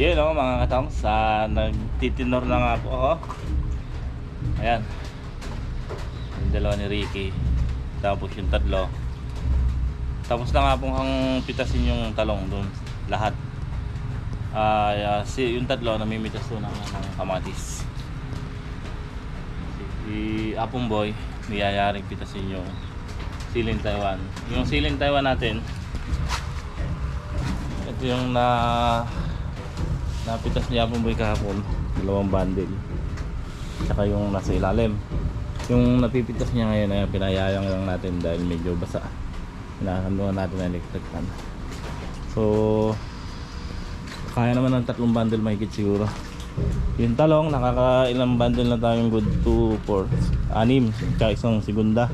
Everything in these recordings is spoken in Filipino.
Yun o mga katong sa nagtitinor na nga ako. Ayan. Yung dalawa ni Ricky. Tapos yung tatlo. Tapos na nga pong ang pitasin yung talong doon. Lahat. Ah, si yung tatlo namimitas doon ng, ng kamatis. Si Apong Boy, niyayaring pitasin yung silin Taiwan. Yung silin Taiwan natin, ito yung na napitas ni Apong Boy kahapon. Dalawang bundle. Tsaka yung nasa ilalim. Yung napipitas niya ngayon ay pinayayang lang natin dahil medyo basa. Hinahanduan natin ng electric fan. So, kaya naman ng tatlong bundle mahigit siguro. Yung talong, nakakailang bundle na tayong good 2, 4, 6, tsaka isang segunda.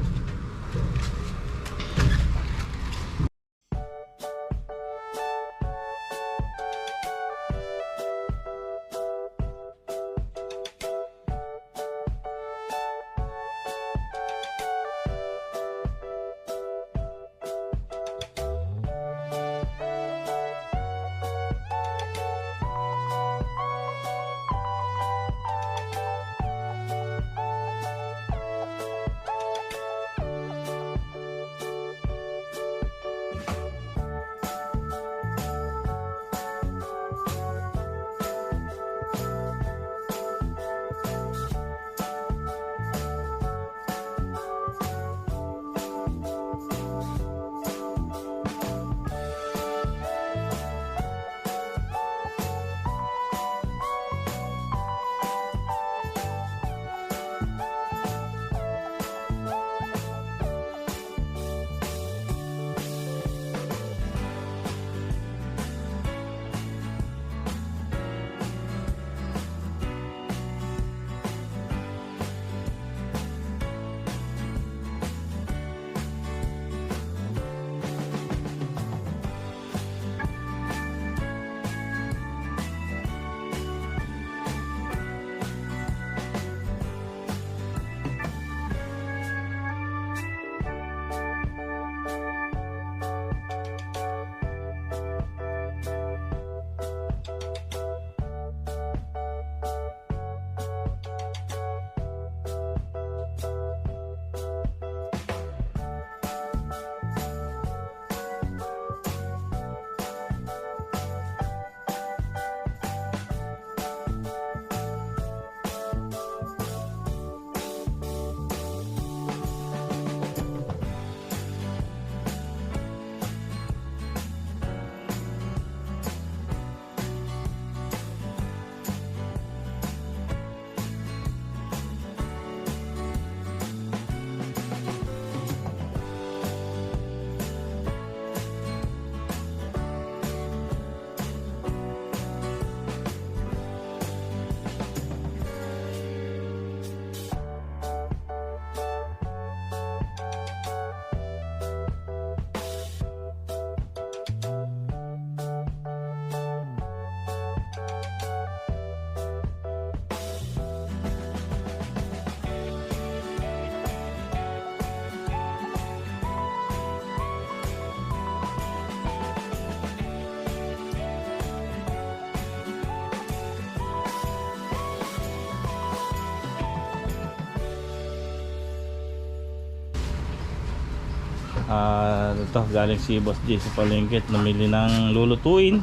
Ah, ito galing si Boss J sa palengke namili ng lulutuin.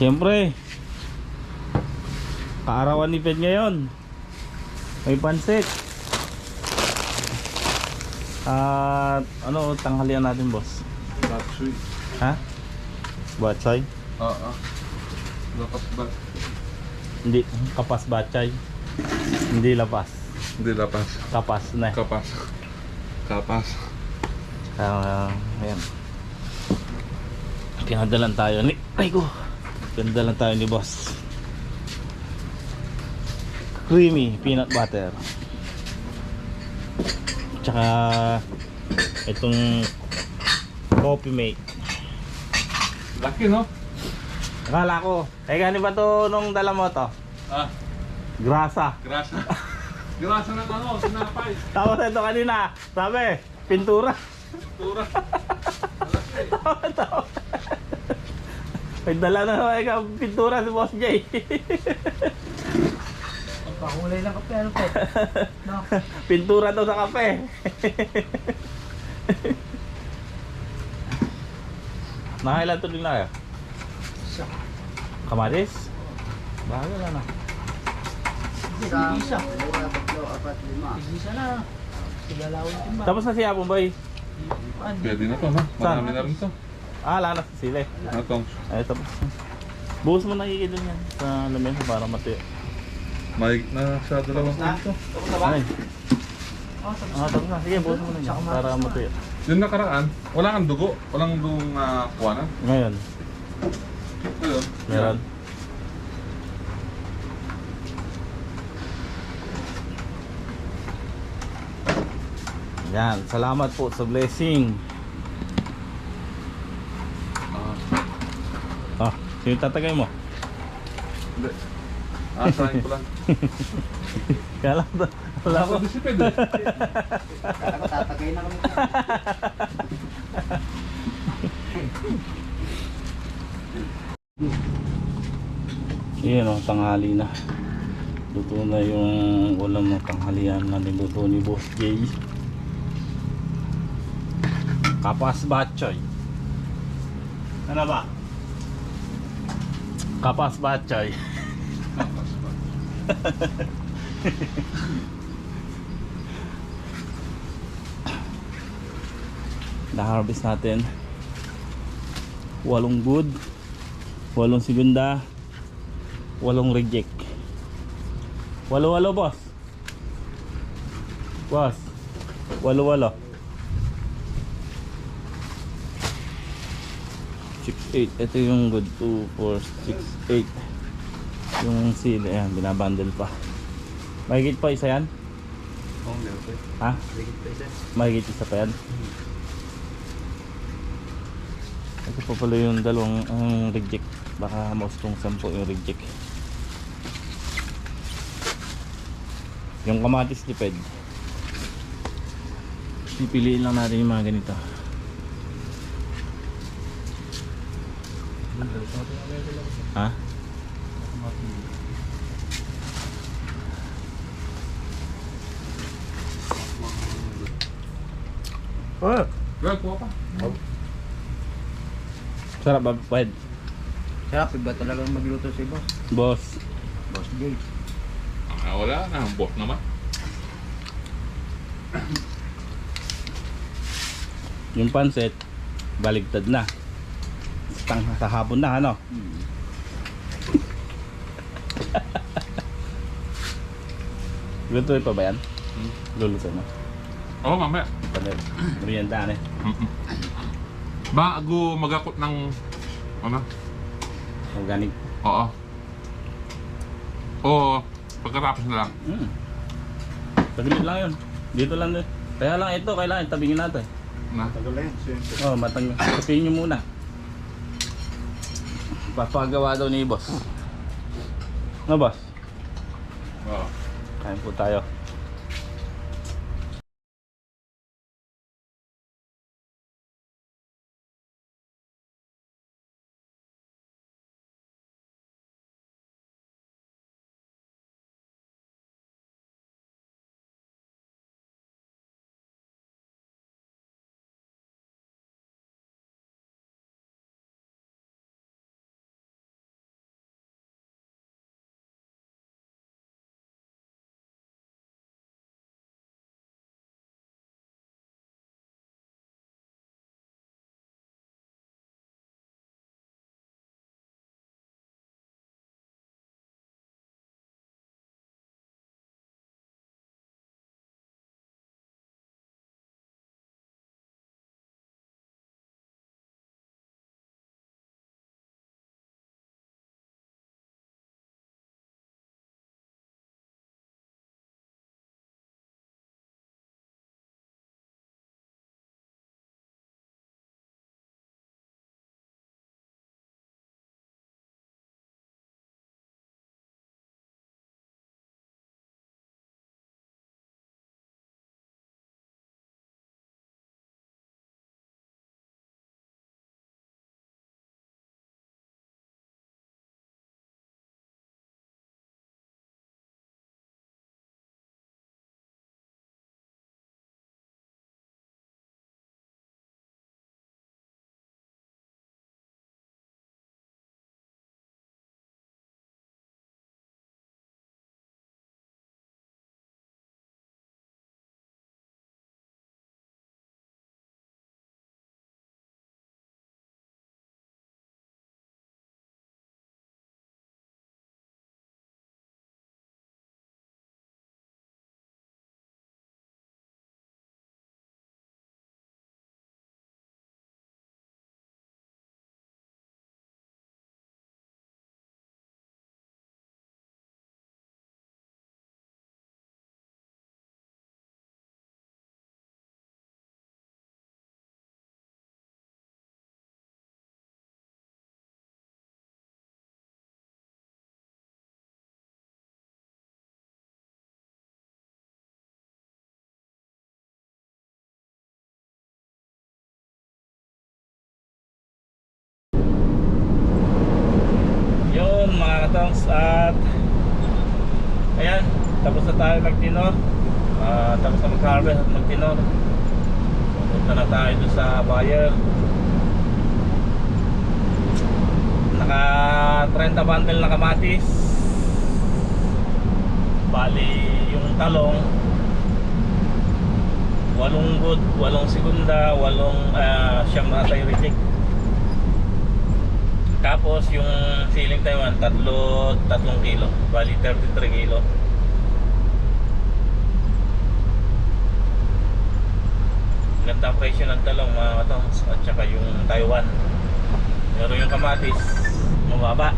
Siyempre, kaarawan ni Ped ngayon. May pansit. At ano tanghalian natin, boss? Battery. Ha? Batsay? Oo. Lapas ba? Hindi, kapas batsay. Hindi lapas. Hindi lapas. Kapas na. Kapas. Kapas. Ah, ayan. Pinadalan tayo ni ay ko. Pinadalan tayo ni boss. Creamy peanut butter. Tsaka itong coffee mate. Laki no? Akala ko, ay gani ba to nung dala mo to? Ah, Grasa. grasa. Grasa ng ano, sinapay. Tapos ito kanina, sabi, pintura. Tura. Malaki. Tapos- May dala na naman ikaw pintura si Boss Jay. Pakulay ng kape, ano po? No. pintura daw sa kape. Nakailan tuloy na kayo? Bago na na. Isa. Isa. Dalawa, tatlo, apat, lima. Isa na. Sigalawin din ba? Tapos na siya po boy. Ano? Pwede na to, ha? Marami na rin to. Ah, wala na sila eh. Atong, Ay, tapos. Buhos mo na doon yan sa lamesa para matuyo. mahigit na sa dalawang kilo. Ay, Oh, tapos ah, tapos na. Sige, buhos mo na yan para na. matuyo. Yung nakaraan, wala kang dugo. Walang dugong uh, kuwanan. Ngayon, Ayun. meron. Yan, salamat po sa blessing. Ah, Ah, sino tatagay mo? hindi. Asahin ko lang. Kala ko, wala ko. Disipid eh. Kaya ko tatagay na kami. Yan o, tanghali na. Luto na yung ulam ng tanghalian na niluto ni Boss Jay. Kapas Batchoy. Ano ba? Kapas Batchoy. Na-harvest natin. Walong good. Walong segunda. Walong reject. Walo walo boss. Boss. Walo walo. 6 8 ito yung good. 2 4 6 8 yung seal ayan binabundle pa. Mahigit pa isa yan? Oo, meron ha? Ligit pa isa. mahigit isa pa yan? Ito pa pala yung dalawang ang reject. Baka maustong sampo yung reject. Yung kamatis liped pipiliin lang natin yung mga ganito ha? Oh, Well, kuha pa. sarap ba? Pwede. Sarap, iba talagang magluto si boss. Boss. Boss Jay. Ah, wala na. Ang boss naman. Yung pansit, baligtad na. Tang sa hapon na, ano? Lutuin pa ba yan? Hmm. Lulutuin mo. Oo, mamaya. Panit. Merienda na eh. Mm-mm. Bago magakot ng... Ano? Organic. Oo. Oo. Pagkatapos na lang. Mm. Saglit lang yun. Dito lang din. Kaya lang ito, kailangan tabingin natin. Na. Tagal na yan. Siyempre. Oh, matang sabihin nyo muna. Papagawa daw ni boss. No boss? Oo. Kain po tayo. Tongs at ayan, tapos na tayo magtinor. Ah, tapos na mag-harvest at magtinor. Pupunta na tayo doon sa buyer. Naka 30 bundle na kamatis. Bali yung talong walong good, walong segunda, walong uh, siyam na tayo reject. Tapos yung siling Taiwan, tatlo, tatlong kilo. Bali 33 kilo. Ganda presyo ng talong mga katongs at saka yung Taiwan. Pero yung kamatis, mababa.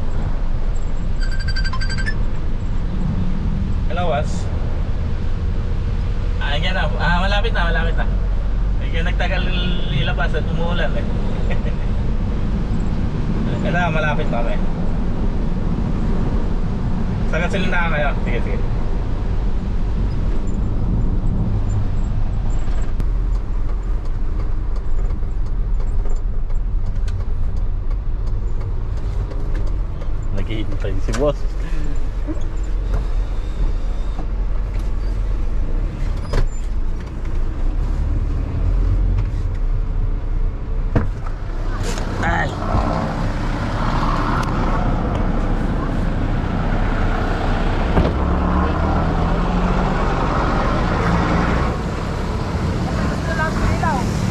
Kalawas, Ah, yan na. Ah, malapit na, malapit na. Kaya nagtagal ilabas at umuulan eh. Kaya malapit na kami. Sagat sila na kayo. Sige, sige. Naghihintay si boss. Ay.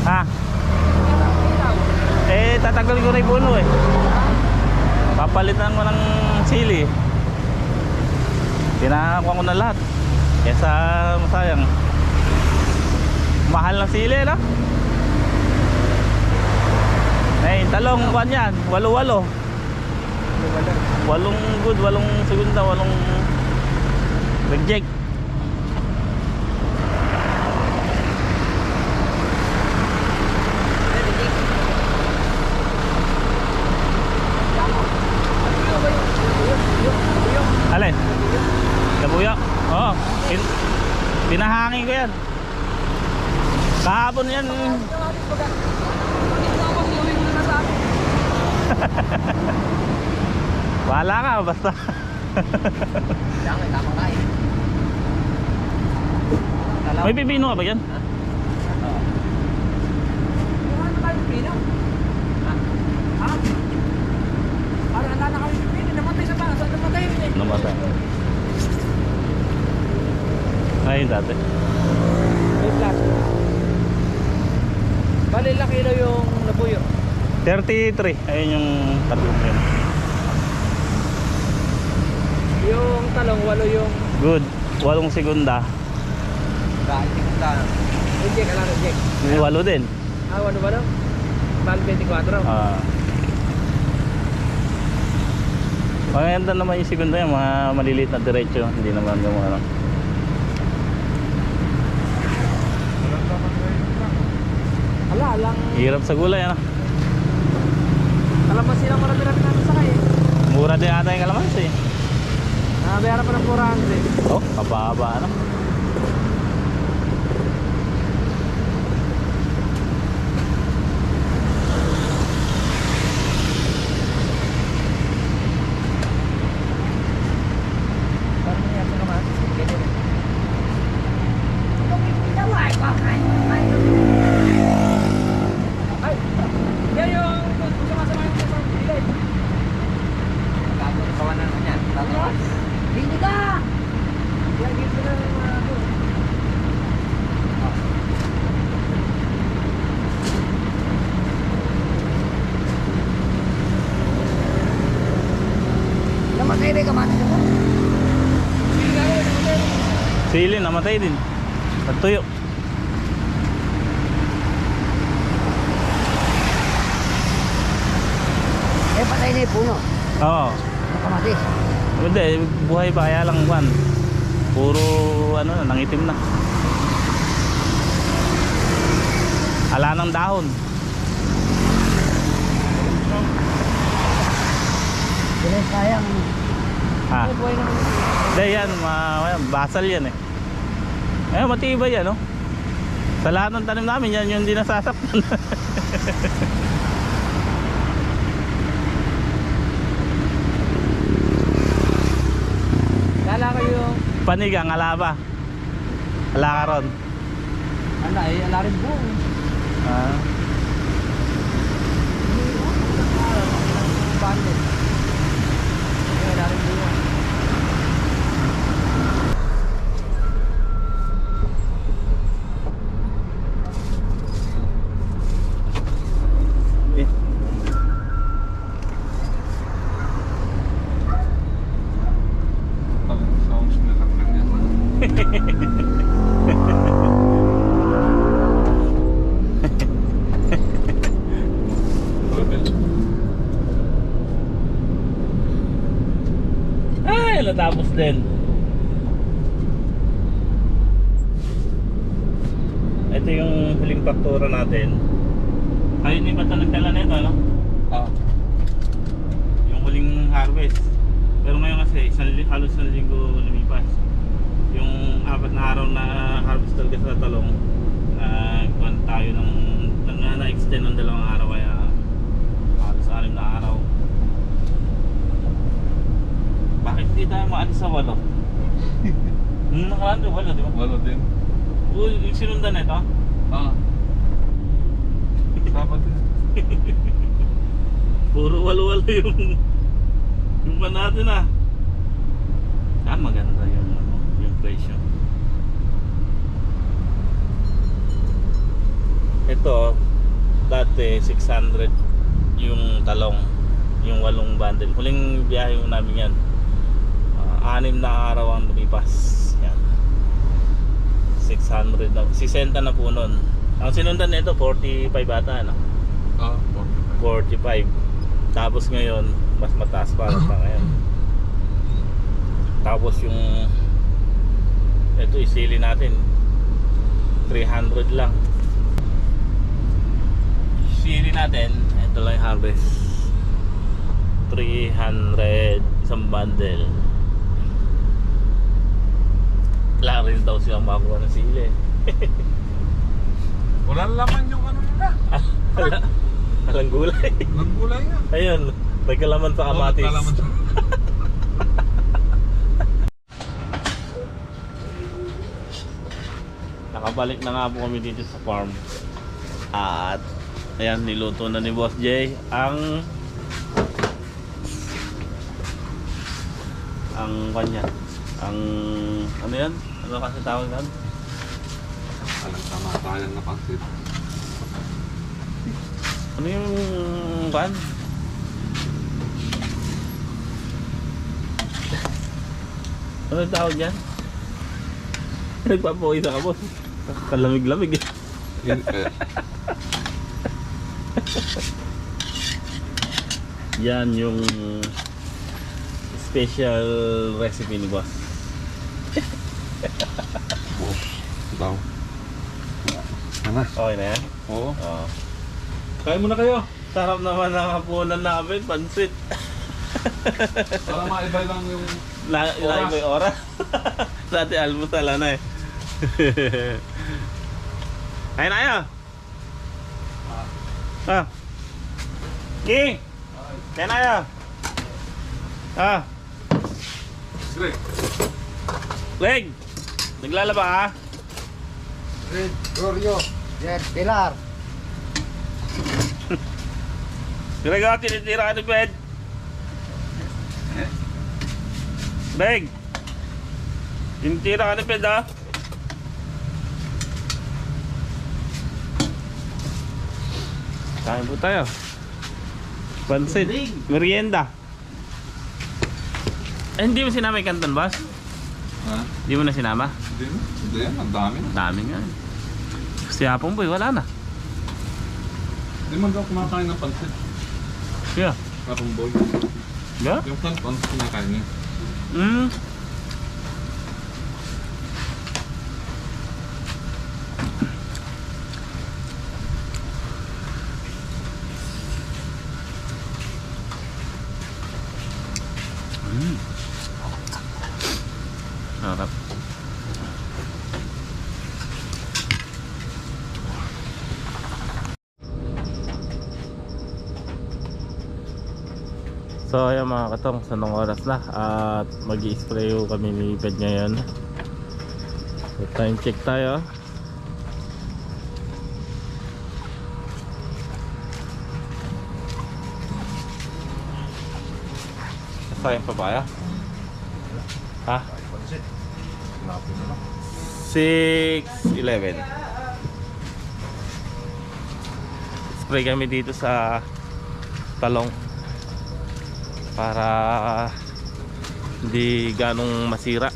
Ha? Tatanggalin ko na yung eh. Papalitan ko ng sili. Tinakakuha ko na lahat. Kesa masayang. Mahal ng sili, no? Eh, talong kuan yan, walo-walo. Walong good, walong segunda, walong reject. Pinahangin ko yan. Kahapon yan. Wala ka, basta. Eh. May pipino ka ba yan? Ano tayo pinaw? Ha? Para handa na kami pipino. Namatay sa basa. Namatay rin eh. Namatay. Ay, dati. May plastic. Bali, ilang kilo yung nabuyo? 33. Ayun yung tatlong yun. Yung talong, walo yung Good. Walong segunda. Dahil tingnan reject. Alam, reject. May walo din. Ah, ano ba daw? Bali 24. Ah. Maganda naman yung segunda yan, mga maliliit na diretso. Hindi naman yung ano. Ala, alang. Hirap sa gulay, ano? Kalamansi lang marami-rami namin sa kayo. Mura din ata yung kalamansi. Ah, bayaran pa ng 400. Oh, kapaba, ano? Parang nangyari sa kamatis. Ganyan eh. Ay! Yan yung sumasama yung sa bilay. Tapos, kawanan mo niyan. Tapos, Yan, dito na yung mga ano. Rin ka yun, namatay. Sili, namatay din. Nagtuyo. Eh, patay na yung puno. Oo. Nakamatis. Hindi, buhay pa kaya lang kwan. Puro ano, nangitim na. Ala ng dahon. Sila sayang. Ha. Hindi yan, ma basal yan eh. Eh, matibay yan, no? Sa lahat ng tanim namin, yan yung hindi nasasaktan. Panigang, ala ba? Ala ka ron. Ala eh, ala rin buong. Ah. Bandit. Natapos din. Ito yung huling faktura natin. Kayo ni ba ito nagdala nito, ano? Ah, Yung huling harvest. Pero ngayon kasi, isang, halos isang linggo lumipas. Yung apat na araw na harvest talaga sa talong, nagkuhan tayo ng, ng na-extend ng dalawang araw kaya halos anim na araw. Bakit di tayo maalis sa walo? Nung nakaraan yung walo, di ba? wala din. Oo, yung sinundan na ito. Ah. Dapat din. Puro walo-walo yung yung pa natin ah. Ah, maganda yung ano, yung presyo. Ito, dati 600 yung talong, yung walong bundle. Huling biyahe mo namin yan. Anim na araw ang lumipas. Yan. 600 na. 60 na po nun. Ang sinundan nito 45 ata ano. Ah, 45. 45 tapos ngayon mas mataas pa pa ngayon tapos yung ito isili natin 300 lang isili natin ito lang yung harvest 300 isang bundle wala rin daw silang makuha ng sili Wala laman yung ano nila. wala walang gulay Nagulay nga. ayun nagkalaman sa kamatis Oh, nagkalaman sa- Nakabalik na nga po kami dito sa farm. At ayan niluto na ni Boss Jay ang ang kanya. Ang ano yan? Ano kasi tawag yan? Alang kamatayan na pansit. Ano yung kan? Ano yung tawag yan? Nagpapawi sa kabos. Kalamig-lamig eh. Yun, eh, Yan yung special recipe ni boss. Daw. Ano? Okay na yan? Oo. Oo. Kain muna kayo. Sarap naman ang hapunan namin, pansit. Para maiba lang yung... Na, Oras. Oras. May oras. Dati almusal na eh. Kain na kayo. Ah. King! Kain na kayo. Ah. Greg. Leg! Naglalaba ka? Red, Glorio, Red, Pilar. Oh, tinitira ka ni bed. Beg! Tinitira ka ni bed, ah. Kain po tayo. Pansit. Merienda. Eh, hindi mo sinama yung kanton, boss? Ha? Hindi mo na sinama? Hindi yan. Ang dami na. Dami nga. Si Apong Boy, wala na. Hindi man daw kumakain ng pansit. Yeah. Karong boy. Yeah? Yung pan pansit kumakain niya. Mm. Sarap. Mga katong, sanong oras na at mag spray kami ni Ped ngayon So time check tayo. Sayang pa ba ya? Ha? 6.11 Spray kami dito sa talong para hindi ganong masira.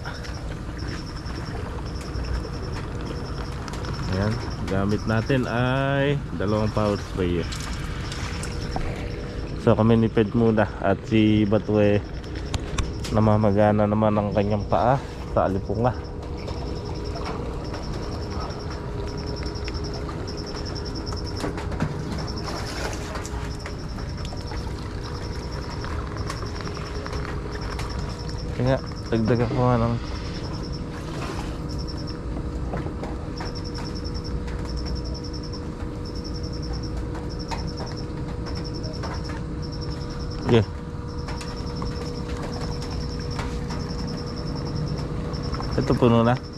Ayan, gamit natin ay dalawang power sprayer. So kami ni muna at si Batwe namamagana naman ang kanyang paa sa alipunga Kaya dagdagan ko nga ng Sige. Ito puno na.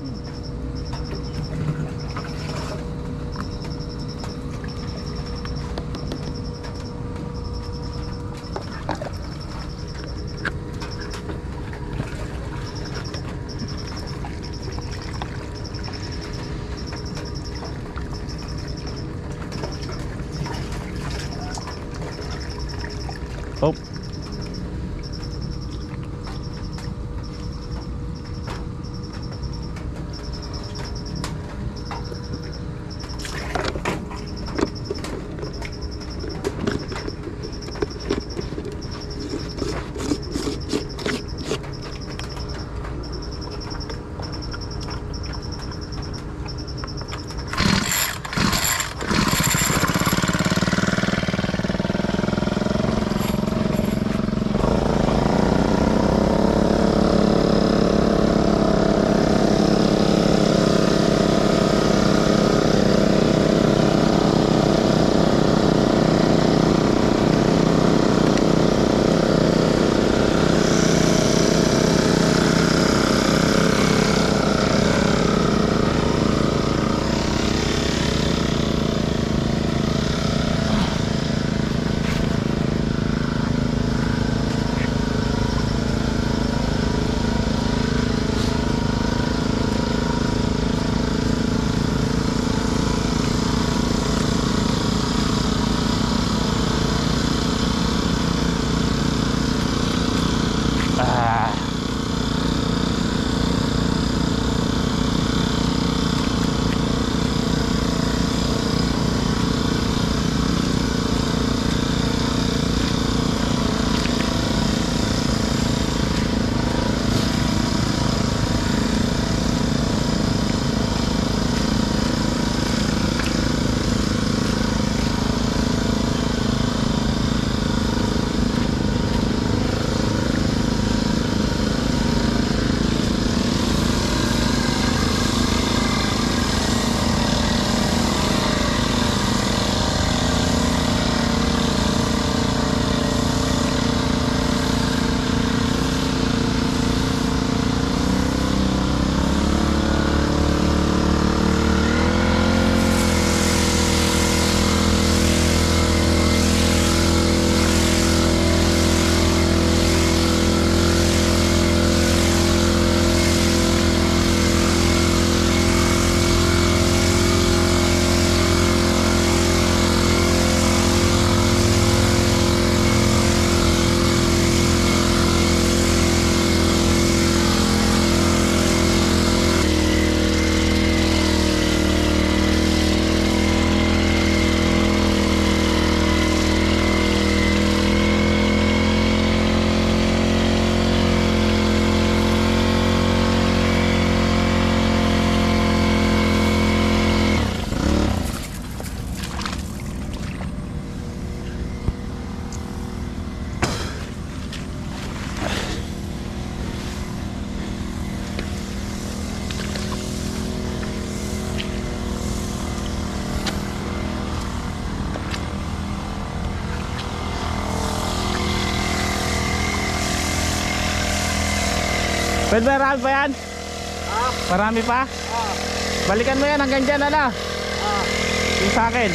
Pwede ba ba yan? Ah, Marami pa? ah, Balikan mo yan hanggang dyan, ano? ah. Yung sa akin.